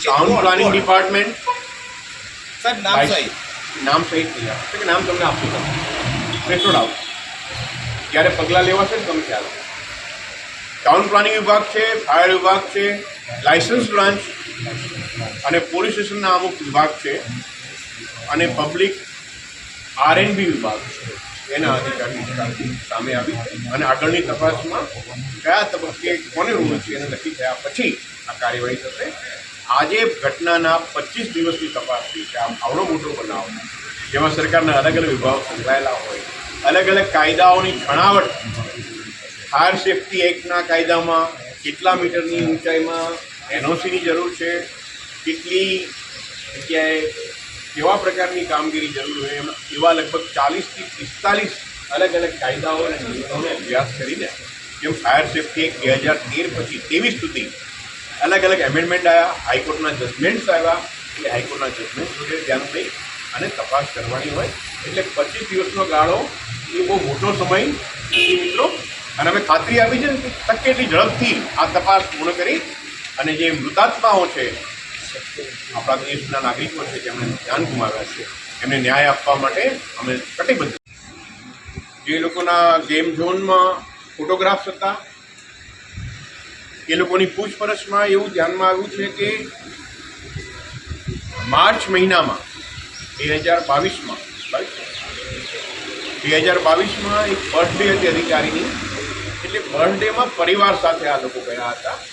Town planning department sir નામ સહિત નામ સહિત થઈ આપે કે નામ તમને આપશું તમે રેકોર્ડ આવું જ્યારે પગલાં લેવા છે ને તમે ખ્યાલ ટાઉન પ્લાનિંગ વિભાગ છે ફાયર વિભાગ છે લાયસન્સ બ્રાન્ચ અને પોલીસ સ્ટેશનના અમુક વિભાગ છે અને પબ્લિક આરએનબી વિભાગ છે એના અધિકારી સામે આવી અને આગળની તપાસમાં કયા તબક્કે કોને રૂમ છે એને નક્કી થયા પછી આ કાર્યવાહી થશે આજે ઘટનાના પચીસ દિવસની તપાસ થઈ છે. આમ આવડો મોટો બનાવ. જેમાં સરકારના અલગ અલગ વિભાગ સંકળાયેલા હોય. અલગ અલગ કાયદાઓની છણાવટ. ફાયર સેફ્ટી એક્ટના કાયદામાં કેટલા મીટરની ઊંચાઈમાં એનઓસીની જરૂર છે? કેટલી જગ્યાએ કેવા પ્રકારની કામગીરી જરૂર હોય? એમ એવા લગભગ ચાલીસથી પિસ્તાલીસ અલગ અલગ કાયદાઓ અને નિયમોને અભ્યાસ કરીને જેમ ફાયર સેફ્ટી એક્ટ બે હજાર તેર પછી ત્રેવીસ સુધી અલગ અલગ એમેન્ડમેન્ટ આવ્યા હાઈકોર્ટના જજમેન્ટ્સ આવ્યા એ હાઈકોર્ટના જજમેન્ટ વગેરે ધ્યાન દઈ અને તપાસ કરવાની હોય. એટલે પચીસ દિવસનો ગાળો એ બહુ મોટો સમય મિત્રો. અને અમે ખાતરી આપી છે કે શક્ય એટલી ઝડપથી આ તપાસ પૂર્ણ કરી અને જે મૃતાત્માઓ છે, આપણા દેશના નાગરિકો છે, જેમણે ધ્યાન ગુમાવ્યા છે, એમને ન્યાય આપવા માટે અમે કટિબદ્ધ. જે લોકોના ગેમ ઝોનમાં ફોટોગ્રાફ્સ હતા એ લોકોની પૂછપરછમાં એવું ધ્યાનમાં આવ્યું છે કે માર્ચ મહિનામાં, બે હજાર બાવીસમાં બે હજાર બાવીસમાં એક બર્થડે હતી અધિકારીની. એટલે બર્થડેમાં પરિવાર સાથે આ લોકો ગયા હતા.